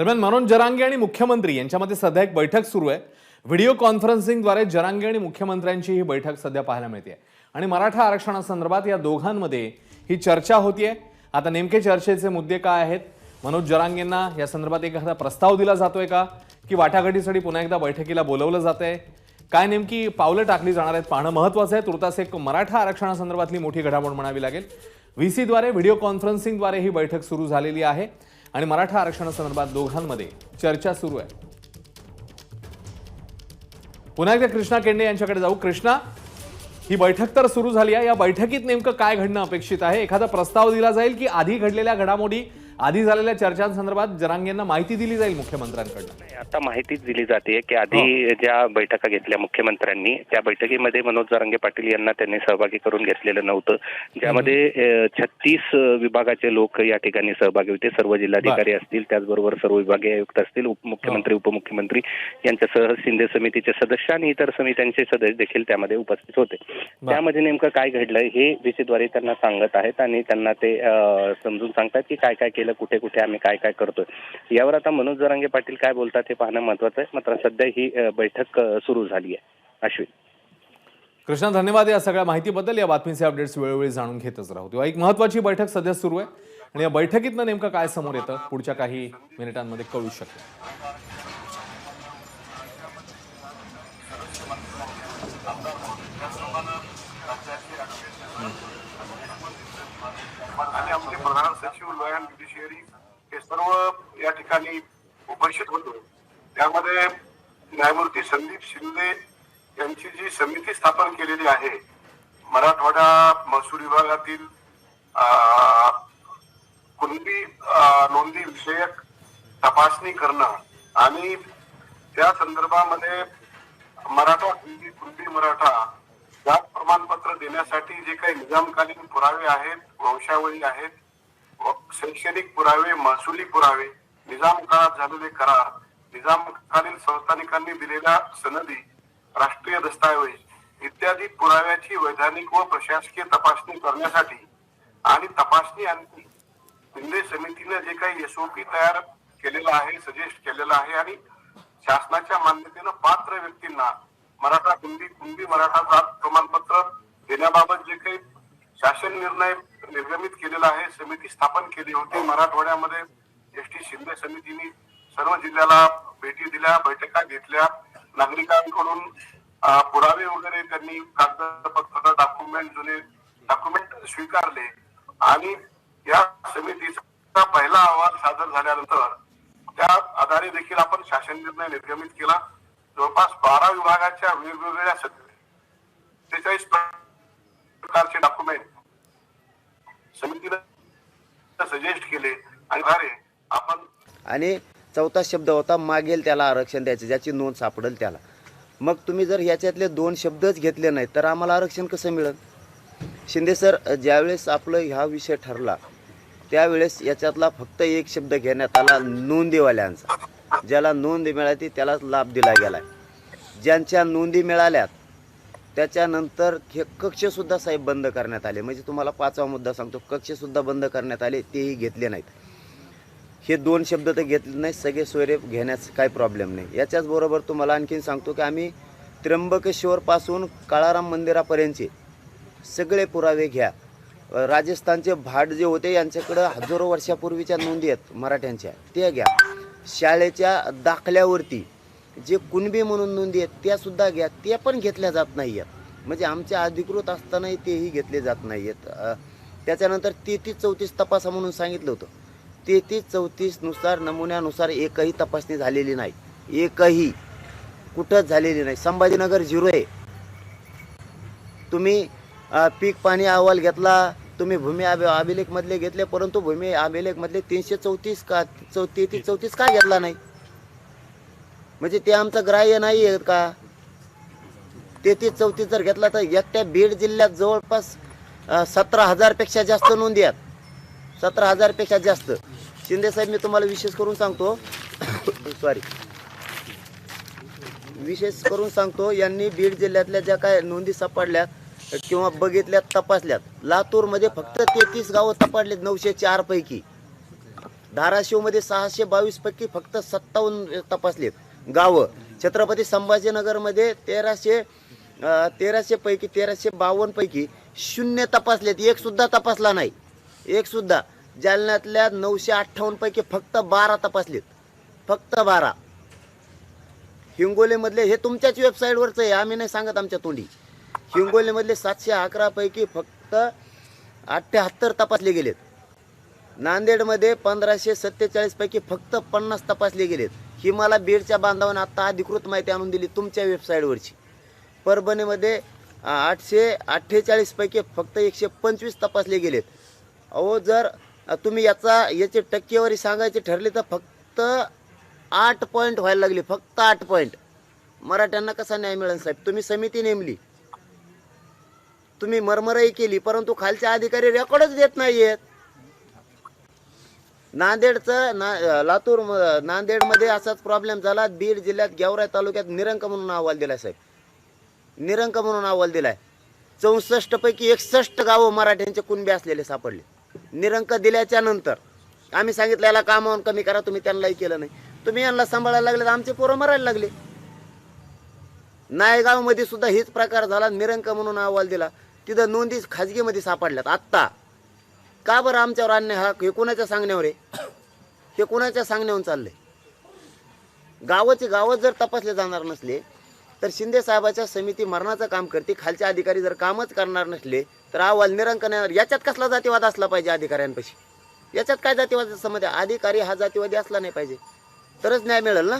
दरम्यान मनोज जरांगे आणि मुख्यमंत्री यांच्यामध्ये सध्या एक बैठक सुरू आहे. व्हिडिओ कॉन्फरन्सिंगद्वारे जरांगे आणि मुख्यमंत्र्यांची ही बैठक सध्या पाहायला मिळते. आणि मराठा आरक्षणासंदर्भात या दोघांमध्ये ही चर्चा होतीये. आता नेमके चर्चेचे मुद्दे काय आहेत? मनोज जरांगेंना या संदर्भात एखादा प्रस्ताव दिला जातोय का? की वाटाघाटीसाठी पुन्हा एकदा बैठकीला बोलवलं जात आहे काय नेमकी पावलं टाकली जाणार आहेत? पाहणं महत्वाचं आहे. तुर्तास एक मराठा आरक्षणासंदर्भातली मोठी घडामोड म्हणावी लागेल. व्हीसीद्वारे व्हिडिओ कॉन्फरन्सिंगद्वारे ही बैठक सुरू झालेली आहे. आणि मराठा आरक्षणासंदर्भात दोघांमध्ये चर्चा सुरू आहे. पुन्हा एकदा कृष्णा केंडे यांच्याकडे जाऊ. कृष्णा ही बैठक तर सुरू झाली आहे. या बैठकीत नेमकं काय घडणं अपेक्षित आहे? एखादा प्रस्ताव दिला जाईल की आधी घडलेल्या घडामोडी आधी झालेल्या चर्चांसंदर्भात जरांगेंना माहिती दिली जाईल मुख्यमंत्र्यांकडनं. आता माहितीच दिली जाते. की आधी ज्या बैठका घेतल्या मुख्यमंत्र्यांनी त्या बैठकीमध्ये मनोज जरांगे पाटील यांना त्यांनी सहभागी करून घेतलेलं नव्हतं. ज्यामध्ये छत्तीस विभागाचे लोक या ठिकाणी सहभागी होते. सर्व जिल्हाधिकारी असतील त्याचबरोबर सर्व विभागीय आयुक्त असतील उपमुख्यमंत्री उपमुख्यमंत्री यांच्यासह शिंदे समितीचे सदस्य आणि इतर समित्यांचे सदस्य देखील त्यामध्ये उपस्थित होते. त्यामध्ये नेमकं काय घडलं हे व्हीसीद्वारे त्यांना सांगत आहेत आणि त्यांना ते समजून सांगतात की काय काय केलं कुठे कुठे आम्ही काय काय करतोय. यावर आता मनोज जरांगे पाटील काय बोलतात हे पाहणं महत्वाचं आहे. मात्र सध्या ही बैठक सुरू झाली आहे. अश्विन. कृष्णा धन्यवाद या सगळ्या माहितीबद्दल. या बातमीचे अपडेट्स वेळोवेळी जाणून घेतच राहू तेव्हा. एक महत्वाची बैठक सध्या सुरू आहे. आणि या बैठकीतनं नेमकं काय समोर येतं? पुढच्या काही मिनिटांमध्ये कळू शकतं सर्व या ठिकाणी उपस्थित होतो. त्यामध्ये न्यायमूर्ती संदीप शिंदे यांची जी समिती स्थापन केलेली आहे मराठवाडा महसूल विभागातील अं, कुणबी नोंदी विषयक तपासणी करणं आणि त्या संदर्भामध्ये मराठा हिंदी कुणबी मराठा जात प्रमाणपत्र देण्यासाठी जे काही निजामकालीन पुरावे आहेत वंशावळी आहेत शैक्षणिक पुरावे महसुली पुरावे निजाम काळात झालेले करार निजामकालीन संस्थानिकांनी दिलेल्या सनदी राष्ट्रीय दस्तावेज इत्यादी पुराव्याची वैधानिक व प्रशासकीय तपासणी करण्यासाठी आणि तपासणी आणि शिंदे समितीने जे काही एसओपी तयार केलेलं आहे सजेस्ट केलेलं आहे आणि शासनाच्या मान्यतेनं पात्र व्यक्तींना मराठा हिंदी कुणबी मराठा जात प्रमाणपत्र देण्याबाबत जे काही शासन निर्णय निर्गमित केलेला आहे. समिती स्थापन केली होती. मराठवाड्यामध्ये एस टी शिंदे समितीने सर्व जिल्ह्याला भेटी दिल्या बैठका घेतल्या. नागरिकांकडून पुरावे वगैरे त्यांनी कागदपत्र डॉक्युमेंट जुने डॉक्युमेंट स्वीकारले. आणि या समितीचा पहिला अहवाल सादर झाल्यानंतर त्या आधारे देखील आपण शासन निर्णय निर्गमित केला. जवळपास बारा विभागाच्या वेगवेगळ्या सत्तेचाळीस प्रकारचे डॉक्युमेंट समितीनं सजेस्ट केले आणि आपण आणि चौथा शब्द होता मागेल त्याला आरक्षण द्यायचं ज्याची नोंद सापडेल त्याला. मग तुम्ही जर ह्याच्यातले दोन शब्दच घेतले नाही तर आम्हाला आरक्षण कसं मिळेल? शिंदे सर ज्यावेळेस आपलं ह्या विषय ठरला त्यावेळेस याच्यातला फक्त एक शब्द घेण्यात आला नोंदीवाल्यांचा. ज्याला नोंद मिळाली त्यालाच लाभ दिला गेला ज्यांच्या नोंदी मिळाल्यात त्याच्यानंतर हे कक्षसुद्धा साहेब बंद करण्यात आले. म्हणजे तुम्हाला पाचवा मुद्दा सांगतो. कक्षसुद्धा बंद करण्यात आले तेही घेतले नाहीत. हे दोन शब्द तर घेतले नाही सगळे सोयरे घेण्यास काही प्रॉब्लेम नाही. याच्याचबरोबर तुम्हाला आणखीन सांगतो की आम्ही त्र्यंबकेश्वरपासून काळाराम मंदिरापर्यंतचे सगळे पुरावे घ्या. राजस्थानचे भाट जे होते यांच्याकडं हजारो वर्षापूर्वीच्या नोंदी आहेत मराठ्यांच्या. ते घ्या. शाळेच्या दाखल्यावरती जे कुणबी म्हणून नोंदी आहेत त्या सुद्धा घ्या. त्या पण घेतल्या जात नाही आहेत म्हणजे आमच्या अधिकृत असतानाही तेही घेतले जात नाही आहेत त्याच्यानंतर तेहतीस चौतीस तपासा म्हणून सांगितलं होतं. तेहतीस चौतीसनुसार नमुन्यानुसार एकही तपासणी झालेली नाही. एकही. कुठंच झालेली नाही. संभाजीनगर झिरो आहे. तुम्ही पीक पाणी अहवाल घेतला तुम्ही भूमी अभि अभिलेखमधले घेतले परंतु भूमी अभिलेखमधले तीनशे चौतीस का चौ तेहतीस चौतीस का घेतला नाही? म्हणजे ते आमचं ग्राह्य नाही आहे का तेहतीस चौतीस जर घेतला तर एकट्या बीड जिल्ह्यात जवळपास सतरा हजारपेक्षा जास्त नोंदी आहेत. सतरा हजारपेक्षा जास्त. शिंदेसाहेब मी तुम्हाला विशेष करून सांगतो सॉरी विशेष करून सांगतो यांनी बीड जिल्ह्यातल्या ज्या काय नोंदी सापडल्यात किंवा बघितल्यात तपासल्यात लातूरमध्ये फक्त तेहतीस गावं सापडलेत नऊशे चारपैकी धाराशिवमध्ये सहाशे बावीसपैकी फक्त सत्तावन्न तपासलेत. गावं. छत्रपती संभाजीनगरमध्ये तेराशे तेराशेपैकी तेराशे पैकी तेराशे बावन्न पैकी शून्य तपासलेत. एक सुद्धा तपासला नाही. एक सुद्धा. जालन्यातल्या नऊशे अठ्ठावन्न पैकी फक्त बारा तपासलेत. फक्त बारा. हिंगोलीमधले हे तुमच्याच वेबसाईटवरचं आहे. आम्ही नाही सांगत आमच्या तोंडी. हिंगोलीमधले सातशे अकरा पैकी फक्त अठ्ठ्याहत्तर तपासले गेलेत. नांदेडमध्ये पंधराशे सत्तेचाळीस पैकी फक्त पन्नास तपासले गेलेत. ही मला बीडच्या बांधवांना आत्ता अधिकृत माहिती आणून दिली तुमच्या वेबसाईटवरची परभणीमध्ये आठशे अठ्ठेचाळीसपैकी फक्त एकशे पंचवीस तपासले गेलेत. अहो जर तुम्ही याचा याची टक्केवारी सांगायची ठरली तर फक्त आठ पॉईंट व्हायला लागली फक्त आठ पॉईंट मराठ्यांना कसा न्याय मिळेल साहेब? तुम्ही समिती नेमली. तुम्ही मरमराई केली परंतु खालचे अधिकारी रेकॉर्डच देत नाहीयेत. नांदेडचं ना लातूर म- नांदेडमध्ये असाच प्रॉब्लेम झाला. बीड जिल्ह्यात गेवराई तालुक्यात निरंक म्हणून अहवाल दिलाय साहेब. निरंक म्हणून अहवाल दिलाय. चौसष्ट पैकी एकसष्ट गावं मराठ्यांचे कुणबे असलेले सापडले. निरंक दिल्याच्या नंतर आम्ही सांगितलं याला कामावून कमी करा तुम्ही त्यांनाही केलं नाही. तुम्ही यांना सांभाळायला लागले तर आमचे पोरं मरायला लागले. नायगावमध्ये सुद्धा हेच प्रकार झाला निरंक म्हणून अहवाल दिला. तिथं नोंदी खाजगीमध्ये सापडल्यात. आत्ता का बरं आमच्यावर अन्याय हा? हे कोणाच्या सांगण्यावर आहे? हे कोणाच्या सांगण्यावर चाललंय? गावाचे गावच जर तपासले जाणार नसले तर शिंदे साहेबाच्या समिती मरणाचं काम करते खालचे अधिकारी जर कामच करणार नसले तर अहवाल निरंकन याच्यात कसला जातीवाद असला पाहिजे अधिकाऱ्यांपाशी? याच्यात काय जातीवाद समज अधिकारी हा जातीवादी असला नाही पाहिजे. तरच न्याय मिळेल ना?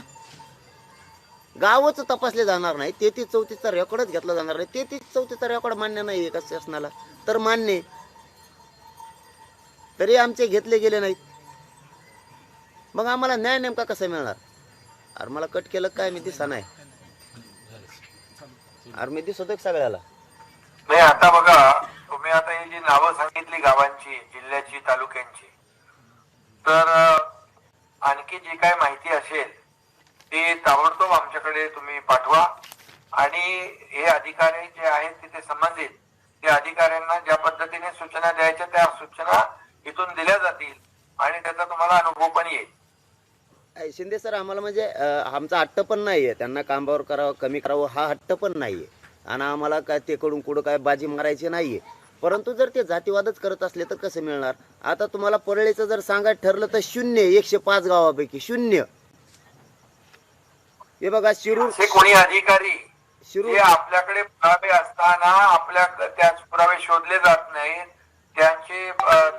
गावच तपासले जाणार नाही. तेहतीस चौतीसचा रेकॉर्डच घेतला जाणार नाही. तेहतीस चौतीसचा रेकॉर्ड मान्य नाही आहे शासनाला? तर मान्य तरी आमचे घेतले गेले नाहीत. मग आम्हाला न्याय नेमका कसा मिळणार? अरे मला कट केलं काय? मी दिसा नाही. अरे मी दिसतोय सगळ्याला? नाही आता बघा तुम्ही आता ही जी नावं सांगितली गावांची जिल्ह्याची तालुक्यांची तर आणखी जी काय माहिती असेल ती ताबडतोब आमच्याकडे तुम्ही पाठवा. आणि हे अधिकारी जे आहेत तिथे संबंधित त्या अधिकाऱ्यांना ज्या पद्धतीने सूचना द्यायच्या त्या सूचना इथून दिल्या जातील आणि त्याचा तुम्हाला अनुभव पण येईल. शिंदे सर आम्हाला म्हणजे अं, आमचा हट्ट पण नाही आहे त्यांना कामावर करावं कमी करावं हा हट्ट पण नाही आहे आणि आम्हाला काय ते कडून कुठं काय बाजी मारायची नाही आहे परंतु जर ते जातीवादच करत असले तर कसं मिळणार? आता तुम्हाला परळीचं जर सांगायचं ठरलं तर शून्य एकशे पाच गावापैकी शून्य. हे बघा शिरूर असे कोणी अधिकारी शिरूर जे आपल्याकडे पुरावे असताना आपल्या त्याच पुरावे शोधले जात नाहीत.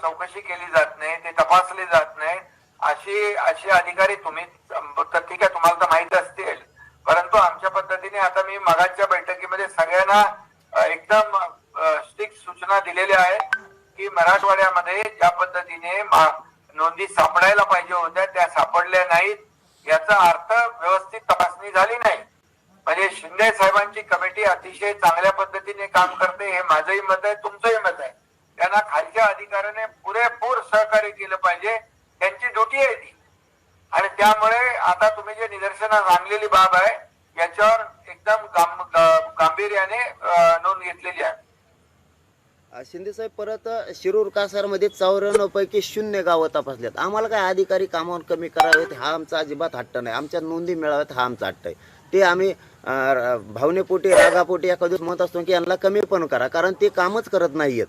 चौकशी केली जात नाही ते तपासले जात नाही. अशी असे अधिकारी तुम्ही तर ठीक आहे तुम्हाला तर माहीत असतील. परंतु आमच्या पद्धतीने आता मी मगाच्या बैठकीमध्ये सगळ्यांना एकदम स्ट्रिक्ट सूचना दिलेल्या आहेत की मराठवाड्यामध्ये ज्या पद्धतीने नोंदी सापडायला पाहिजे होत्या त्या सापडल्या नाहीत. याचा अर्थ व्यवस्थित तपासणी झाली नाही. म्हणजे शिंदे साहेबांची कमिटी अतिशय चांगल्या पद्धतीने काम करते हे माझंही मत आहे तुमचंही मत आहे. त्यांना खालच्या अधिकाऱ्याने पुरेपूर सहकार्य केलं पाहिजे त्यांची ड्युटी आहे ती. आणि त्यामुळे आता तुम्ही जे निदर्शनास आणलेली बाब आहे याच्यावर एकदम गांभीर्याने नोंद घेतलेली आहे. शिंदे साहेब परत शिरूर कासारमध्ये चौऱ्याण्णव पैकी शून्य गावं तपासल्यात. आम्हाला काय अधिकारी कामावर कमी करावेत हा आमचा अजिबात हट्ट नाही. आमच्या नोंदी मिळाव्यात हा आमचा हट्ट आहे. ते आम्ही भावनेपोटी रागापोटी एखाद्या म्हणत असतो की यांना कमी पण करा कारण ते कामच करत नाहीयेत.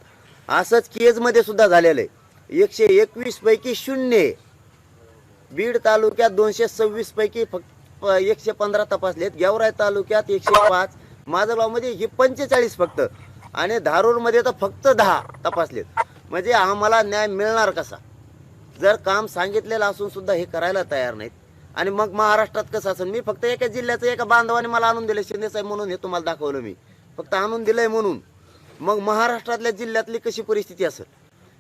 असंच केजमध्ये सुद्धा झालेलं आहे. एकशे एकवीस पैकी शून्य बीड तालुक्यात दोनशे सव्वीस पैकी फक्त एकशे पंधरा तपासलेत. गेवराय तालुक्यात एकशे पाच माझगावमध्ये हे पंचेचाळीस फक्त. आणि धारूरमध्ये तर फक्त दहा तपासलेत. म्हणजे आम्हाला न्याय मिळणार कसा? जर काम सांगितलेलं असून सुद्धा हे करायला तयार नाहीत. आणि मग महाराष्ट्रात कसं असेल? मी फक्त एका जिल्ह्याचं एका बांधवाने मला आणून दिलं शिंदेसाहेब म्हणून हे तुम्हाला दाखवलं मी. फक्त आणून दिलंय म्हणून. मग महाराष्ट्रातल्या जिल्ह्यातली कशी परिस्थिती असेल?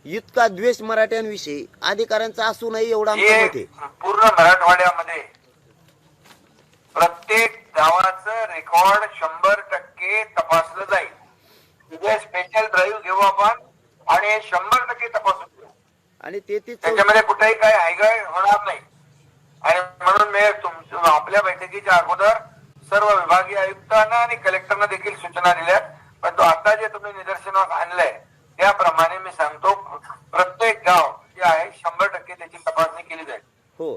इतका द्वेष मराठ्यांविषयी अधिकाऱ्यांचा असूनही एवढा आमचं हे मत आहे. पूर्ण मराठवाड्यामध्ये प्रत्येक गावाचं रेकॉर्ड शंभर टक्के तपासलं जाईल. तिथे स्पेशल ड्राईव्ह घेऊ आपण आणि हे शंभर टक्के तपासून घेऊ. आणि ते त्याच्यामध्ये कुठेही काही हायगाय होणार नाही. आणि म्हणून मी आपल्या बैठकीच्या अगोदर सर्व विभागीय आयुक्तांना आणि कलेक्टरना देखील सूचना पण तो आता जे तुम्ही निदर्शनास आणलंय त्याप्रमाणे मी सांगतो प्रत्येक गाव जे आहे शंभर टक्के त्याची तपासणी केली हो.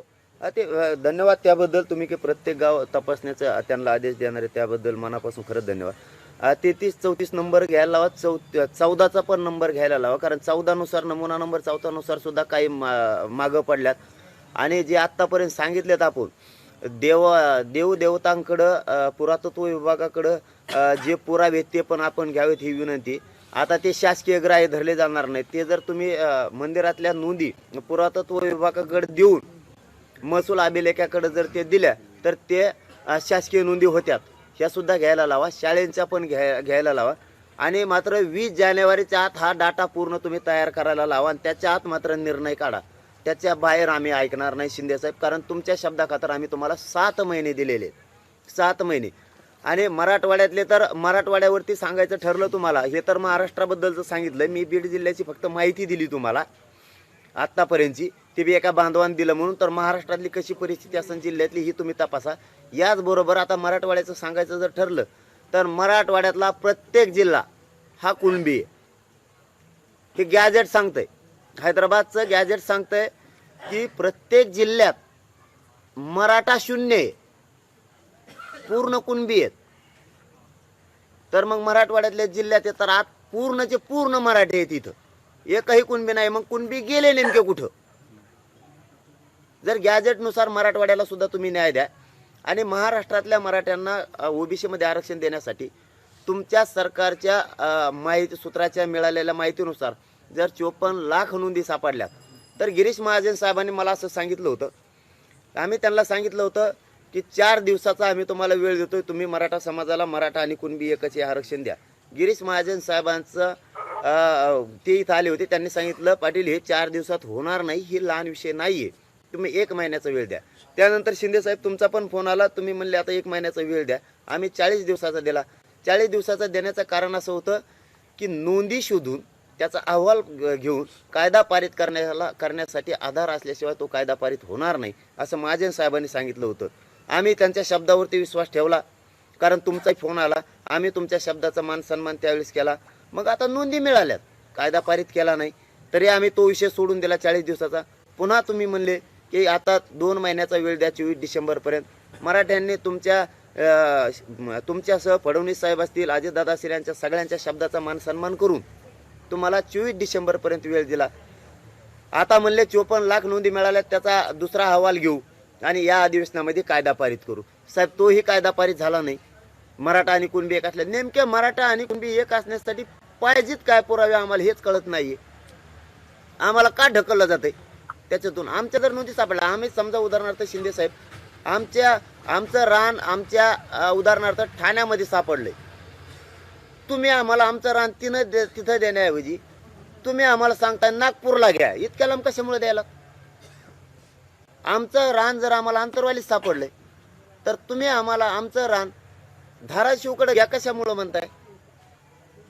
ते धन्यवाद त्याबद्दल. तुम्ही की प्रत्येक गाव तपासण्याचा त्यांना आदेश देणार आहे त्याबद्दल मनापासून खरंच धन्यवाद. तेहतीस चौतीस नंबर घ्यायला लावा चौ चौदाचा पण नंबर घ्यायला लावा कारण चौदानुसार नमुना नंबर चौदानुसार सुद्धा काही मा मागं पडल्यात. आणि जे आत्तापर्यंत सांगितलेत आपण देव देव देवतांकडं पुरातत्व विभागाकडं जे पुरावे ते पण आपण घ्यावेत ही विनंती. आता ते शासकीय ग्राह्य धरले जाणार नाही ते जर तुम्ही मंदिरातल्या नोंदी पुरातत्व विभागाकडे देऊन महसूल अभिलेखाकडे जर ते दिल्या तर ते शासकीय नोंदी होत्यात. ह्या सुद्धा घ्यायला लावा. शाळेंच्या पण घ्याय घ्यायला लावा. आणि मात्र वीस जानेवारीच्या आत हा डाटा पूर्ण तुम्ही तयार करायला लावा आणि त्याच्या आत मात्र निर्णय काढा. त्याच्या बाहेर आम्ही ऐकणार नाही शिंदेसाहेब कारण तुमच्या शब्दाखातर आम्ही तुम्हाला सात महिने दिलेले सात महिने. आणि मराठवाड्यातले तर मराठवाड्यावरती सांगायचं ठरलं तुम्हाला हे तर महाराष्ट्राबद्दलचं सांगितलं मी बीड जिल्ह्याची फक्त माहिती दिली तुम्हाला. आत्तापर्यंतची. ते बी एका बांधवान दिलं म्हणून तर महाराष्ट्रातली कशी परिस्थिती असेल जिल्ह्यातली ही तुम्ही तपासा. याचबरोबर आता मराठवाड्याचं सांगायचं जर ठरलं तर मराठवाड्यातला प्रत्येक जिल्हा हा कुणबी आहे. हे गॅजेट सांगतंय. हैदराबादचं गॅजेट सांगतंय की प्रत्येक जिल्ह्यात मराठा शून्य आहे. पूर्ण कुणबी आहेत. तर मग मराठवाड्यातल्या जिल्ह्यात तर आत पूर्णचे पूर्ण मराठी आहेत इथं. एकही कुणबी नाही मग कुणबी गेले नेमके कुठं? जर गॅजेटनुसार मराठवाड्याला सुद्धा तुम्ही न्याय द्या आणि महाराष्ट्रातल्या मराठ्यांना ओबीसीमध्ये आरक्षण देण्यासाठी तुमच्या सरकारच्या माहिती सूत्राच्या मिळालेल्या माहितीनुसार जर चोपन्न लाख नोंदी सापडल्या तर गिरीश महाजन साहेबांनी मला असं सांगितलं होतं आम्ही त्यांना सांगितलं होतं की चार दिवसाचा आम्ही तुम्हाला वेळ देतोय. तुम्ही मराठा समाजाला मराठा आणि कुणबी एकच हे आरक्षण द्या. गिरीश महाजन साहेबांचं ते इथं आले होते. त्यांनी सांगितलं पाटील हे चार दिवसात होणार नाही हे लहान विषय नाही आहे तुम्ही एक महिन्याचा वेळ द्या. त्यानंतर शिंदे साहेब तुमचा पण फोन आला. तुम्ही म्हणले आता एक महिन्याचा वेळ द्या. आम्ही चाळीस दिवसाचा दिला. चाळीस दिवसाचा देण्याचं कारण असं होतं की नोंदी शोधून त्याचा अहवाल घेऊन कायदा पारित करण्याला करण्यासाठी आधार असल्याशिवाय तो कायदा पारित होणार नाही असं महाजन साहेबांनी सांगितलं होतं. आम्ही त्यांच्या शब्दावरती विश्वास ठेवला. कारण तुमचाही फोन आला. आम्ही तुमच्या शब्दाचा मान सन्मान त्यावेळेस केला. मग आता नोंदी मिळाल्यात. कायदा पारित केला नाही. तरी आम्ही तो विषय सोडून दिला चाळीस दिवसाचा. पुन्हा तुम्ही म्हणले की आता दोन महिन्याचा वेळ द्या चोवीस डिसेंबरपर्यंत मराठ्यांनी तुमच्या तुमच्यासह फडणवीस साहेब असतील अजितदादा असतील यांच्या सगळ्यांच्या शब्दाचा मान सन्मान करून तुम्हाला चोवीस डिसेंबरपर्यंत वेळ दिला. आता म्हणले चोपन्न लाख नोंदी मिळाल्यात त्याचा दुसरा अहवाल घेऊ. आणि या अधिवेशनामध्ये कायदा पारित करू. साहेब तोही कायदा पारित झाला नाही. मराठा आणि कुणबी एक असल्या नेमक्या मराठा आणि कुणबी एक असण्यासाठी पाहिजेत काय पुरावे आम्हाला हेच कळत नाहीये. आम्हाला का ढकललं जाते त्याच्यातून आमच्या जर नोंदी सापडल्या आम्ही समजा उदाहरणार्थ शिंदे साहेब आमच्या आमचं रान आमच्या उदाहरणार्थ ठाण्यामध्ये सापडलंय. तुम्ही आम्हाला आमचं रान तिनं दे तिथं देण्याऐवजी तुम्ही आम्हाला सांगताय नागपूरला घ्या. इतक्या लांब कशामुळे द्यायला? आमचं रान जर आम्हाला अंतरवालीत सापडलं तर तुम्ही आम्हाला आमचं रान धाराशिवकडे घ्या कशामुळं म्हणताय?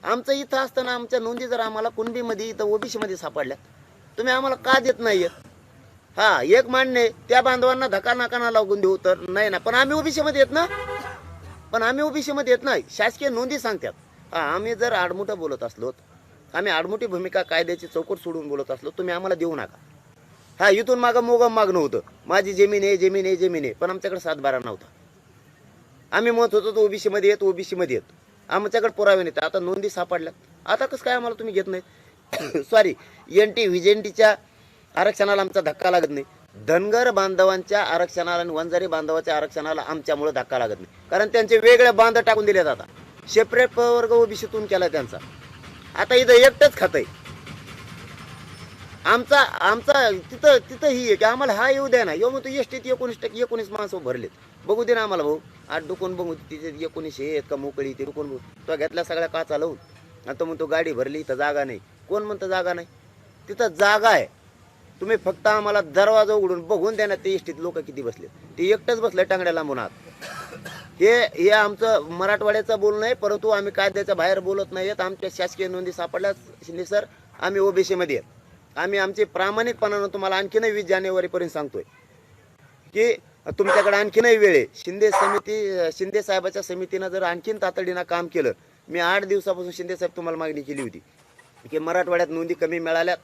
आमचं इथं असताना आमच्या नोंदी जर आम्हाला कुणबीमध्ये इथं ओबीसीमध्ये सापडल्या तुम्ही आम्हाला का देत नाही हा एक मान्य त्या बांधवांना धक्का नाकाना लागून देऊ तर नाही ना. पण आम्ही ओबीसीमध्ये येत ना? पण आम्ही ओबीसीमध्ये येत नाही. शासकीय नोंदी सांगतात. हा आम्ही जर आडमुठं बोलत असलो आम्ही आडमुठी भूमिका कायद्याची चौकट सोडून बोलत असलो तुम्ही आम्हाला देऊ नका. हा इथून मागं मोगम मागणं होतं. माझी जमीन आहे जमीन आहे जमीन आहे. पण आमच्याकडे सातबारा नव्हता. आम्ही म्हणत होतो तो ओबीसी मध्ये येत ओबीसी मध्ये येत. आमच्याकडे पुरावे नाहीत. आता नोंदी सापडल्यात. आता कसं काय आम्हाला तुम्ही घेत नाही? सॉरी एन टी व्हिजेंटीच्या आरक्षणाला आमचा धक्का लागत नाही. धनगर बांधवांच्या आरक्षणाला आणि वंजारी बांधवाच्या आरक्षणाला आमच्यामुळे धक्का लागत नाही. कारण त्यांचे वेगळे बांध टाकून दिले जातात सेपरेट प्रवर्ग ओबीसीतून केला त्यांचा. आता इथं एकटंच खातंय. आमचा आमचा तिथं तिथं ही आहे की आम्हाला हा येऊ द्या ना. येऊ मग तू एकोणीस टक्के एकोणीस माणसं भरलेत. बघू दे ना आम्हाला भाऊ. आठ डुकून बघू तिथे एकोणीसशे आहेत का मोकळी ते डुकून बघू. तो घेतला सगळ्या काचा लावून. आणि तो म्हणतो गाडी भरली इथं जागा नाही. कोण म्हणतं जागा नाही? तिथं जागा आहे. तुम्ही फक्त आम्हाला दरवाजा उघडून बघून द्या ना ते एसटीत लोक किती बसले ते एकटंच बसले टांगड्या लांबून आत. हे हे आमचं मराठवाड्याचं बोलणं आहे परंतु आम्ही कायद्याच्या बाहेर बोलत नाही आहेत. आमच्या शासकीय नोंदी सापडल्या शिंदे सर आम्ही ओबीसीमध्ये आहेत. आम्ही आमचे प्रामाणिकपणानं तुम्हाला आणखीनही वीस जानेवारीपर्यंत सांगतोय. की तुमच्याकडे आणखीनही वेळ आहे. शिंदे समिती शिंदे साहेबाच्या समितीनं जर आणखीन तातडीनं काम केलं मी आठ दिवसापासून शिंदे साहेब तुम्हाला मागणी केली होती. की मराठवाड्यात नोंदी कमी मिळाल्यात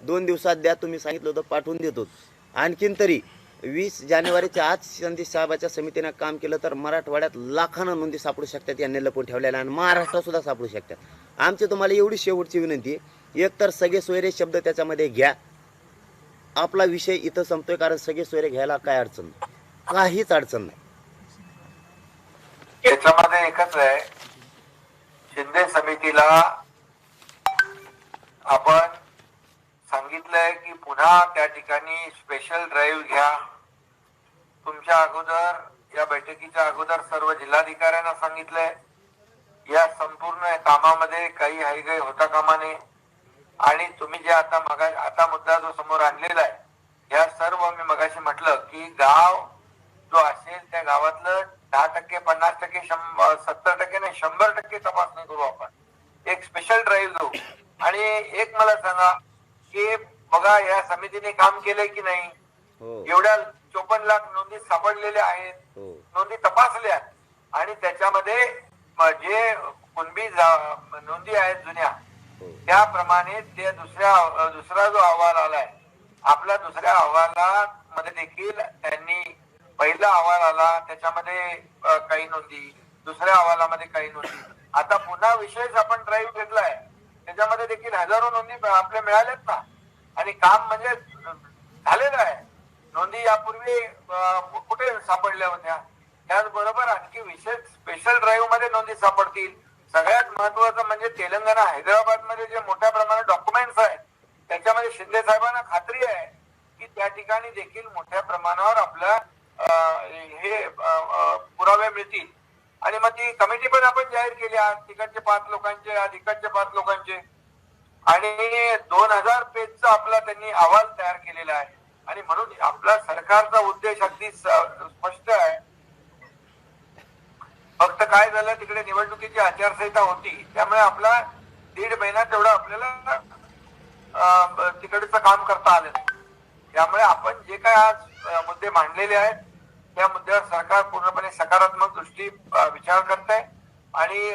दोन दिवसात द्या तुम्ही सांगितलं होतं पाठवून देतो. आणखीन तरी वीस जानेवारीच्या आज शिंदे साहेबाच्या समितीनं काम केलं तर मराठवाड्यात लाखानं नोंदी सापडू शकतात यांनी लपून ठेवलेल्या आणि महाराष्ट्रातसुद्धा सापडू शकतात. आमची तुम्हाला एवढी शेवटची विनंती आहे एक तर सगळे सोयरे शब्द त्याच्यामध्ये घ्या. आपला विषय इथं संपतोय कारण सगळे सोयरे घ्यायला काय अडचण नाही. काहीच अडचण नाही. याच्यामध्ये एकच आहे. शिंदे समितीला आपण सांगितलंय की पुन्हा त्या ठिकाणी स्पेशल ड्राईव्ह घ्या. तुमच्या अगोदर या बैठकीच्या अगोदर सर्व जिल्हाधिकाऱ्यांना सांगितलंय. या संपूर्ण कामामध्ये काही हयगय होता कामा नये. आणि तुम्ही जे आता मगा आता मुद्दा जो समोर आणलेला आहे या सर्व मी मगाशी म्हटलं की गाव जो असेल त्या गावातलं दहा टक्के पन्नास टक्के सत्तर टक्के नाही शंभर टक्के तपासणी करू आपण. एक स्पेशल ड्राईव्ह देऊ. आणि एक मला सांगा की बघा या समितीने काम केलंय की नाही? हो. एवढ्या चोपन्न लाख नोंदी सापडलेल्या आहेत. हो. नोंदी तपासल्या. आणि त्याच्यामध्ये जे कुणबी नोंदी आहेत जुन्या त्याप्रमाणे ते दुसऱ्या दुसरा जो अहवाल आलाय आपल्या दुसऱ्या अहवालामध्ये देखील त्यांनी पहिला अहवाल आला त्याच्यामध्ये काही नोंदी दुसऱ्या अहवालामध्ये काही नोंदी. आता पुन्हा विशेष आपण ड्राईव्ह घेतलाय त्याच्यामध्ये देखील हजारो नोंदी आपल्या मिळाल्यात ना. आणि काम म्हणजे झालेलं आहे. नोंदी यापूर्वी कुठे सापडल्या होत्या? त्याचबरोबर आणखी विशेष स्पेशल ड्राईव्हमध्ये नोंदी सापडतील. सगळ्यात महत्वाचं म्हणजे तेलंगणा हैदराबादमध्ये जे मोठ्या प्रमाणात डॉक्युमेंट्स आहेत त्याच्यामध्ये शिंदे साहेबांना खात्री आहे की त्या ठिकाणी देखील मोठ्या प्रमाणावर आपल्या हे पुरावे मिळतील. आणि मग ती कमिटी पण आपण जाहीर केली आज तिकडचे पाच लोकांचे आज इकडचे पाच लोकांचे. आणि दोन हजार पेजचा आपला त्यांनी अहवाल तयार केलेला आहे. आणि म्हणून आपला सरकारचा उद्देश अगदी स्पष्ट आहे. फक्त काय झालं तिकडे निवडणुकीची आचारसंहिता होती. त्यामुळे आपला दीड महिना तेवढा आपल्याला तिकडचं काम करता आलं नाही. त्यामुळे आपण जे काय आज मुद्दे मांडलेले आहेत त्या मुद्द्यावर सरकार पूर्णपणे सकारात्मक दृष्टी विचार करत आहे आणि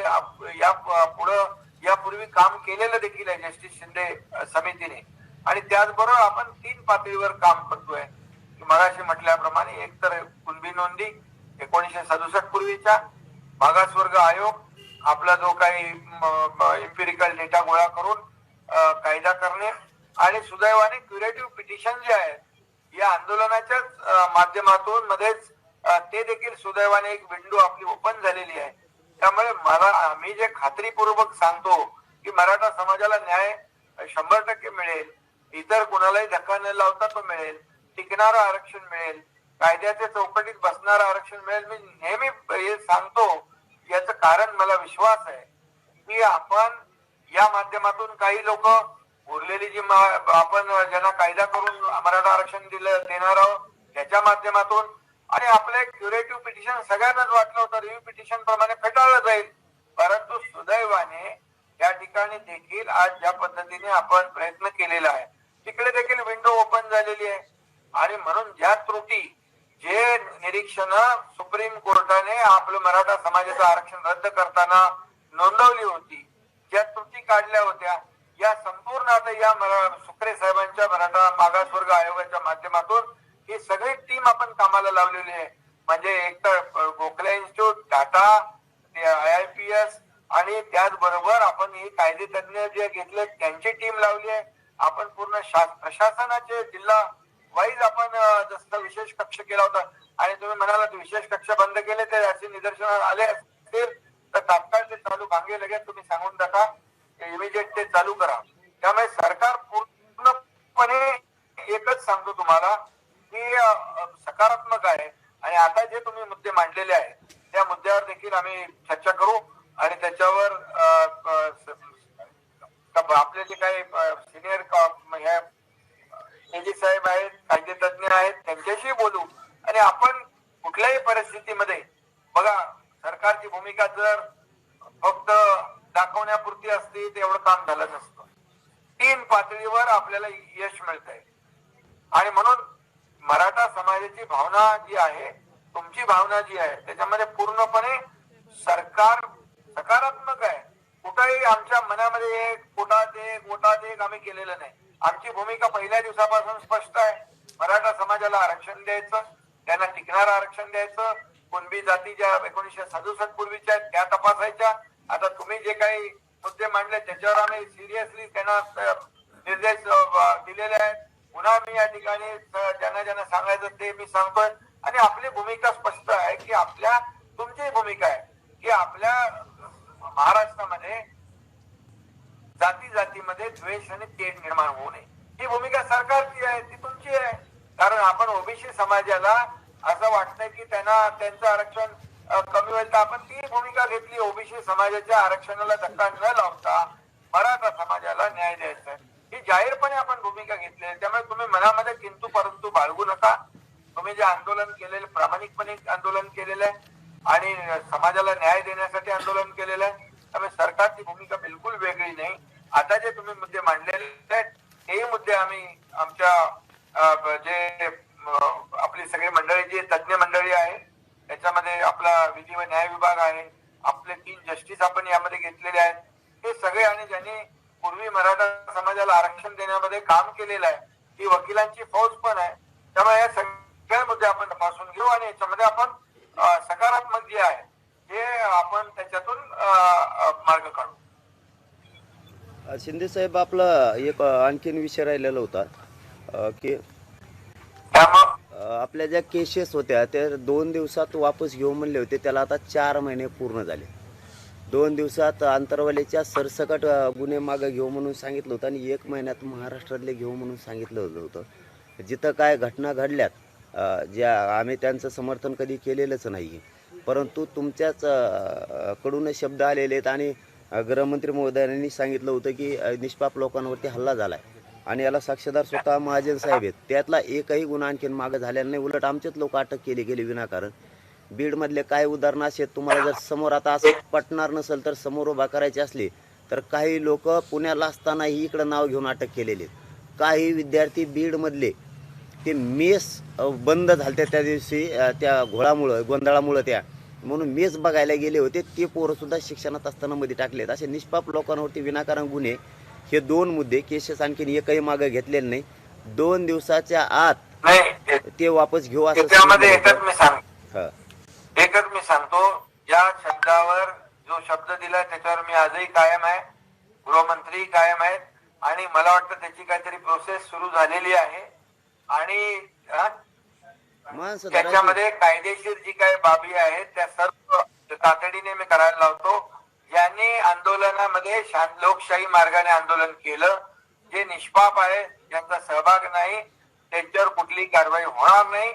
या पुढं यापूर्वी काम केलेलं देखील आहे जस्टिस शिंदे समितीने. आणि त्याचबरोबर आपण तीन पातळीवर काम करतोय. मगाशी म्हटल्याप्रमाणे एक तर कुणबी नोंदी एकोणीशे सदुसष्ट पूर्वीच्या मागासवर्ग आयोग आपला जो काही इम्पेरिकल डेटा गोळा करून कायदा करणे आणि सुदैवाने क्युरेटिव्ह पिटिशन जे आहे या आंदोलनाच्याच माध्यमातून मध्येच ते देखील सुदैवाने एक विंडो आपली ओपन झालेली आहे. त्यामुळे मला मी जे खात्रीपूर्वक सांगतो की मराठा समाजाला न्याय शंभर टक्के मिळेल इतर कुणालाही धक्का न लावता तो मिळेल टिकणारं आरक्षण मिळेल कायद्याच्या चौकटीत बसणार आरक्षण मिळेल. मी नेहमी हे सांगतो याचं कारण मला विश्वास आहे की आपण या माध्यमातून काही लोक उरलेली जी आपण ज्यांना कायदा करून मराठा आरक्षण दिलं देणार आहोत त्याच्या माध्यमातून आणि आपलं एक क्युरेटिव्ह पिटिशन सगळ्यांनाच वाटलं होतं रिव्ह्यू पिटिशन प्रमाणे फेटाळलं जाईल. परंतु सुदैवाने या ठिकाणी देखील आज ज्या पद्धतीने आपण प्रयत्न केलेला आहे तिकडे देखील विंडो ओपन झालेली आहे. आणि म्हणून ज्या त्रुटी जे निरीक्षण सुप्रीम कोर्टाने आपलं मराठा समाजाचं आरक्षण रद्द करताना नोंदवली होती ज्या त्रुटी काढल्या होत्या या संपूर्ण आता या मरा- सुक्रे साहेबांच्या मराठा मागासवर्ग आयोगाच्या माध्यमातून ही सगळी टीम आपण कामाला लावलेली आहे. म्हणजे एक तर Gokhale institute Tata I I P S आणि त्याचबरोबर आपण ही कायदे तज्ञ जे घेतले त्यांची टीम लावली आहे. आपण पूर्ण प्रशासनाचे जिल्हा वाईज आपण जसं विशेष कक्ष केला होता आणि तुम्ही म्हणालात विशेष कक्ष बंद केले ते असे निदर्शन आले असतील तर तात्काळ ते चालू भांगे लगेच तुम्ही सांगून टाका. इमिजिएट ते चालू करा. त्यामुळे सरकार पूर्णपणे एकच सांगतो तुम्हाला की सकारात्मक आहे. आणि आता जे तुम्ही मुद्दे मांडलेले आहेत त्या मुद्द्यावर देखील आम्ही चर्चा करू आणि त्याच्यावर आपले जे काही सिनियर ह्या साहेब आहेत कायदे तज्ञ आहेत त्यांच्याशी बोलू. आणि आपण कुठल्याही परिस्थितीमध्ये बघा सरकारची भूमिका जर फक्त दाखवण्यापुरती असते तेवढं एवढं काम झालं नसतं. तीन पातळीवर आपल्याला यश मिळत आहे आणि म्हणून मराठा समाजाची भावना जी आहे तुमची भावना जी आहे त्याच्यामध्ये पूर्णपणे सरकार सकारात्मक आहे. कुठंही आमच्या मनामध्ये एक पोटात एक गोटात एक आम्ही केलेलं नाही. आमची भूमिका पहिल्या दिवसापासून स्पष्ट आहे. मराठा समाजाला आरक्षण द्यायचं त्यांना टिकणारं आरक्षण द्यायचं. कुणबी जाती ज्या एकोणीशे सदुसष्ट पूर्वीच्या आहेत त्या तपासायच्या. आता तुम्ही जे काही मुद्दे मांडले त्याच्यावर आम्ही सिरियसली त्यांना निर्देश दिलेले आहेत. पुन्हा मी या ठिकाणी ज्यांना ज्यांना सांगायचं ते मी सांगतोय. आणि आपली भूमिका स्पष्ट आहे की आपल्या तुमची भूमिका आहे की आपल्या महाराष्ट्रामध्ये जाती जातीमध्ये द्वेष आणि तेढ निर्माण होऊ नये. ही भूमिका सरकारची आहे ती तुमची आहे. कारण आपण ओबीसी समाजाला असं वाटतंय की त्यांना त्यांचं आरक्षण कमी होईल. तर आपण ती भूमिका घेतली. ओबीसी समाजाच्या आरक्षणाला धक्का न लावता मराठा समाजाला न्याय द्यायचा आहे. ही जाहीरपणे आपण भूमिका घेतली आहे. त्यामुळे तुम्ही मनामध्ये किंतू परंतु बाळगू नका. तुम्ही जे आंदोलन केलेलं प्रामाणिकपणे आंदोलन केलेलं आहे आणि समाजाला न्याय देण्यासाठी आंदोलन केलेलं आहे त्यामुळे सरकारची भूमिका बिलकुल वेगळी नाही. आता जे तुम्ही मुद्दे मांडलेले आहेत हे मुद्दे आम्ही आमच्या जे आपली सगळी मंडळी जी तज्ज्ञ मंडळी आहे त्याच्यामध्ये आपला विधी व न्याय विभाग आहे आपले तीन जस्टिस आपण यामध्ये घेतलेले आहेत. हे सगळे आणि ज्यांनी पूर्वी मराठा समाजाला आरक्षण देण्यामध्ये काम केलेलं आहे ती वकिलांची फौज पण आहे. त्यामुळे या सगळ्या मुद्दे आपण तपासून घेऊ आणि याच्यामध्ये आपण सकारात्मक जे आहे हे आपण त्याच्यातून मार्ग काढू. शिंदे साहेब आपला एक आणखीन विषय राहिलेला होता की आपल्या ज्या केसेस होत्या त्या दोन दिवसात वापस घेऊ म्हणले होते त्याला आता चार महिने पूर्ण झाले. दोन दिवसात अंतरवालीच्या सरसकट गुन्हे मागं घेऊ म्हणून सांगितलं होतं आणि एक महिन्यात महाराष्ट्रातले घेऊ म्हणून सांगितलं होतं. जिथं काय घटना घडल्यात ज्या आम्ही त्यांचं समर्थन कधी केलेलंच नाही. परंतु तुमच्याच कडून शब्द आलेले आहेत आणि गृहमंत्री महोदयांनी सांगितलं होतं की निष्पाप लोकांवरती हल्ला झाला आहे आणि याला साक्षीदार स्वतः महाजन साहेब आहेत. त्यातला एकही गुन्हा आणखीन मागं झालेला नाही. उलट आमचेच लोक अटक केली गेली विनाकारण. बीडमधले काय उदाहरणं असे आहेत, तुम्हाला जर समोर आता असं पटणार नसेल तर समोर उभा करायची असली तर काही लोक पुण्याला असतानाही इकडं नाव घेऊन अटक केलेले आहेत. काही विद्यार्थी बीडमधले ते मेस बंद झालते त्या दिवशी त्या घोळामुळं गोंधळामुळं त्या. म्हणून मेस बघायला गेले होते ते पोरं सुद्धा शिक्षणात असताना मध्ये टाकलेत. असे निष्पाप लोकांवरती विनाकारण गुन्हे हे दोन मुद्दे केसेस आणखीन एकही मागं घेतलेले नाही. दोन दिवसाच्या आत ते वापस घेऊ असं एकच मी सांग. एकच मी सांगतो या शब्दावर जो शब्द दिला त्याच्यावर मी आजही कायम आहे. गृहमंत्री कायम आहेत. आणि मला वाटतं त्याची काहीतरी प्रोसेस सुरू झालेली आहे. आणि. त्याच्यामध्ये कायदेशीर जी काही बाबी आहेत त्या सर्व तातडीने मी करायला लावतो. ज्यांनी आंदोलनामध्ये लोकशाही मार्गाने आंदोलन केलं. जे निष्पाप आहे ज्यांचा सहभाग नाही त्यांच्यावर कुठलीही कारवाई होणार नाही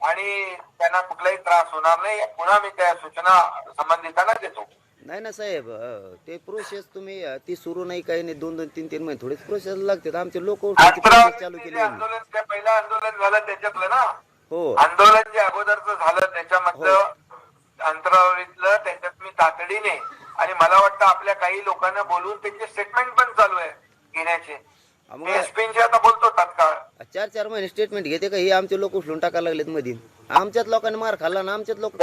आणि त्यांना कुठलाही त्रास होणार नाही पुन्हा मी त्या सूचना संबंधितांना देतो. नाही ना साहेब ते प्रोसेस तुम्ही ती सुरू नाही काही नाही दोन दोन तीन तीन महिने थोडीच प्रोसेस लागते आमचे लोक चालू केली आंदोलन पहिलं आंदोलन झालं त्याच्यातलं ना? आंदोलन जे अगोदरच झालं त्याच्यामधलं अंतरावरीतलं त्याच्यात मी तातडीने आणि मला वाटतं आपल्या काही लोकांना बोलून त्यांचे स्टेटमेंट पण चालू आहे घेण्याचे. एसपींशी आता बोलतो तात्काळ. चार चार महिने स्टेटमेंट घेते का? हे आमचे लोक उचलून टाकायला लागलेत मधील. आमच्याच लोकांनी मार खाल्ला ना आमच्याच लोक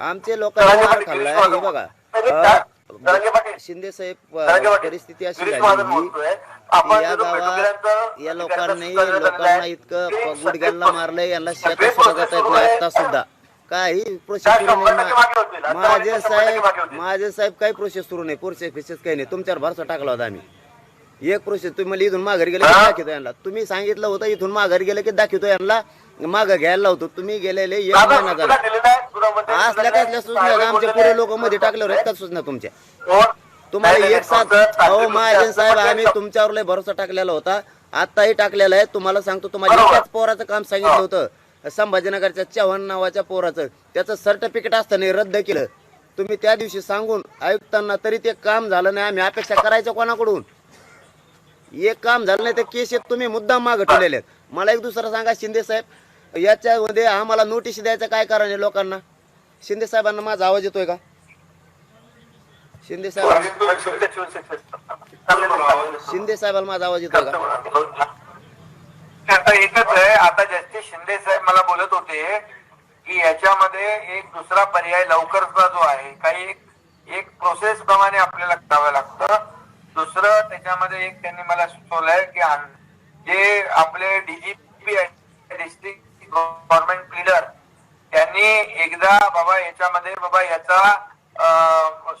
आमचे लोकांनी मार खाल्लाय हे बघा. शिंदे साहेब परिस्थिती अशी झाली या गावात या लोकांनी लोकांना. इतकं गुडघ्यांना मारलंय यांना शेतात सुद्धा process जाता येत सुरू नाही आहे. आता सुद्धा. काही प्रोसेस सुरू. नाही माझे साहेब. माझे साहेब काही प्रोसेस सुरू नाही. प्रोसेस फिसेस काही नाही. तुमच्यावर भरसा टाकला होता आम्ही. एक प्रोसेस तुम्ही मला इथून माघारी गेले की? दाखवतो यांना. तुम्ही सांगितलं होतं इथून माघारी गेले की दाखवतो यांना. मागं घ्यायला लावतो. तुम्ही गेलेले एक महिना झाला. असल्या कसल्या. सूचना आहेत? आमचे पुरे लोक. मध्ये टाकल्यावर आहेत का सूचना तुमच्या कोण? तुम्हाला नाही, एक साथ अहो नाही, महाजन साहेब आम्ही तुमच्यावर लय भरोसा टाकलेला होता आताही टाकलेला आहे तुम्हाला सांगतो तुम्हाला बरोबर. एकाच पोराचं काम सांगितलं होतं संभाजीनगरच्या चव्हाण नावाच्या पोराचं त्याचं सर्टिफिकेट असताना रद्द केलं तुम्ही त्या दिवशी सांगून आयुक्तांना तरी ते काम झालं नाही आम्ही अपेक्षा करायचं कोणाकडून एक काम झालं नाही तर केस तुम्ही मुद्दाम मागं ठेवलेले आहेत. मला एक दुसरं सांगा शिंदे साहेब याच्यामध्ये आम्हाला नोटीस द्यायचं काय कारण आहे लोकांना शिंदे साहेबांना माझा आवाज येतोय का? शिंदे साहेब शिंदे साहेबांना माझा आवाज येतोय का? आता एकच आहे आता जस्टिस शिंदे साहेब मला बोलत होते की याच्यामध्ये एक दुसरा पर्याय लवकरचा जो आहे काही एक एक प्रोसेस प्रमाणे आपल्याला करावं लागतं. दुसरं त्याच्यामध्ये एक त्यांनी मला सुचवलंय की जे आपले डीजीपी डिस्ट्रिक्ट गव्हर्नमेंट लीडर त्यांनी एकदा बाबा याच्यामध्ये बाबा याचा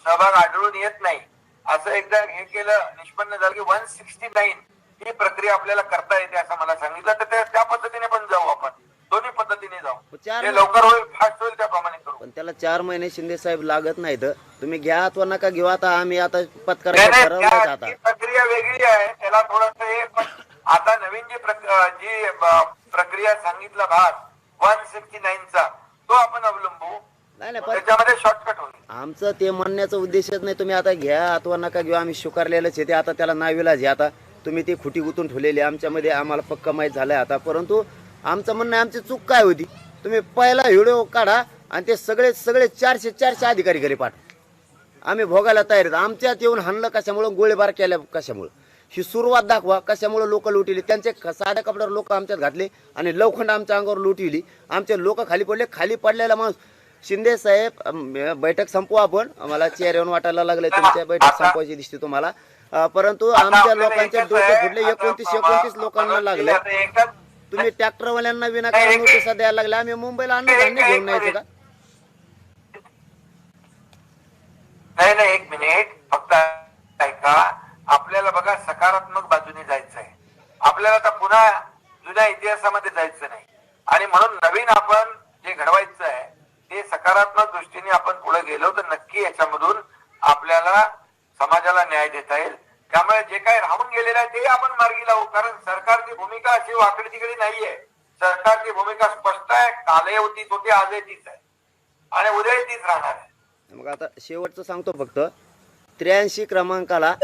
सहभाग आढळून येत नाही. असं एकदा हे केलं निष्पन्न झालं की वन सिक्स्टी नाईन ही प्रक्रिया आपल्याला करता येते असं मला सांगितलं. तर त्या- पद्धतीने पण जाऊ आपण. दोन्ही पद्धतीने जाऊ. जे लवकर होईल फास्ट होईल त्याप्रमाणे करू. पण त्याला चार महिने शिंदे साहेब लागत नाहीत. तुम्ही घ्या अथवा नका घेऊ. आता आम्ही आता ती प्रक्रिया वेगळी आहे. त्याला थोडस हे पण आता नवीन जी जी प्रक्रिया सांगितला भाग वन सिक्स्टी नाईनचा तो आपण अवलंबू. नाही नाही पण त्याच्यामध्ये शॉर्टकट होईल. आमचं ते म्हणण्याचा उद्देशच नाही तुम्ही आता घ्या अथवा नका घेऊ आम्ही स्वीकारलेलंच आहे ते आता त्याला नाविलाज आहे आता तुम्ही ती खुटी गुतून ठेवलेली आहे. आमच्यामध्ये आम्हाला पक्का माहीत झालंय आता परंतु आमचं म्हणणं आहे, आमची चूक काय होती? तुम्ही पहिला व्हिडिओ काढा आणि ते सगळे सगळे चारशे चारशे अधिकारी घरी पाठ आम्ही भोगायला तयार आहेत. आमच्यात येऊन हाणलं कशामुळं? गोळीबार केल्या कशामुळं? ही सुरुवात दाखवा कशामुळं लोक लुटिली. त्यांचे साध्या कपड्यावर लोक आमच्यात घातले आणि लवखंड आमच्या अंगावर लुटिवली आमचे लोक खाली पडले. खाली पडलेला माणूस शिंदे साहेब बैठक संपू आपण. मला चेअर येऊन वाटायला लागले. तुमच्या बैठक संपवायची दिसते तुम्हाला. परंतु आमच्या लोकांचे डोके फुटले. एकोणतीस एकोणतीस लोकांना लागले. तुम्ही ट्रॅक्टरवाल्यांना विनाकारण नोटिसा द्यायला लागल्या आम्ही मुंबईला अन्नधान्य घेऊन यायचं का? नाही नाही एक मिनिट फक्त ऐका आपल्याला बघा सकारात्मक बाजूने जायचं आहे आपल्याला आता पुन्हा जुन्या इतिहासामध्ये जायचं नाही आणि म्हणून नवीन आपण जे घडवायचं आहे ते सकारात्मक दृष्टीने आपण पुढे गेलो तर नक्की याच्यामधून आपल्याला समाजाला न्याय देता येईल त्यामुळे जे काही राहून गेलेलं आहे ते आपण मार्गी लावू कारण सरकारची भूमिका अशी वाकडी तिकडी नाहीये सरकारची भूमिका स्पष्ट आहे कालही होतीच होती आजही तीच आहे आणि उद्याही तीच राहणार आहे मग आता शेवटचं सांगतो फक्त त्र्याऐंशी क्रमांकाला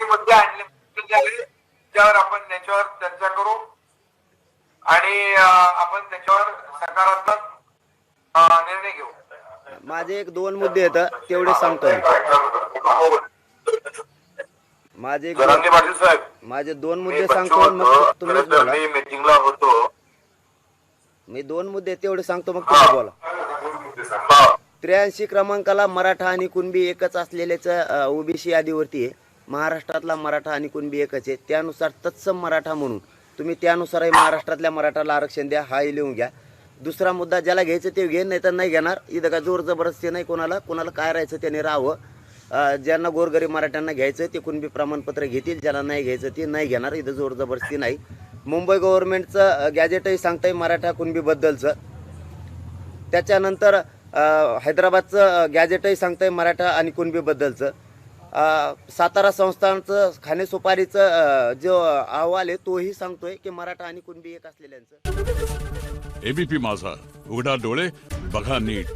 मुद्दे आणले त्यावर त्याच्यावर चर्चा करू आणि आपण त्याच्यावर सकारात्मक निर्णय घेऊ. माझे एक दोन मुद्दे आहेत तेवढे सांगतो माझे पाटील साहेब माझे दोन मुद्दे सांगतो. मग बोला. मी मीटिंगला होतो. मी दोन मुद्दे तेवढे सांगतो मग तुम्ही बोला. त्र्याऐंशी क्रमांकाला मराठा आणि कुणबी एकच असलेल्याच ओबीसी यादीवरती आहे. महाराष्ट्रातला मराठा आणि कुणबी एकच आहे त्यानुसार तत्सम मराठा म्हणून तुम्ही त्यानुसारही महाराष्ट्रातल्या मराठाला आरक्षण द्या हाही लिहून घ्या. दुसरा मुद्दा ज्याला घ्यायचं ते घेईन नाही तर नाही घेणार. इथं का जोर जबरदस्ती नाही कोणाला. कोणाला काय राहायचं त्याने राहावं. ज्यांना गोरगरीब मराठ्यांना घ्यायचं ते कुणबी प्रमाणपत्र घेतील. ज्याला नाही घ्यायचं ते नाही घेणार. इथं जोर जबरदस्ती नाही. मुंबई गव्हर्नमेंटचं गॅजेटही सांगतंय मराठा कुणबीबद्दलचं त्याच्यानंतर हैदराबादचं गॅजेटही सांगतंय मराठा आणि कुणबीबद्दलचं सातारा संस्थानचं खाणे सुपारीचं जो अहवाल आहे तोही सांगतोय की मराठा आणि कुणबी एक असलेल्यांचं. एबीपी माझा. उघडा डोळे बघा नीट.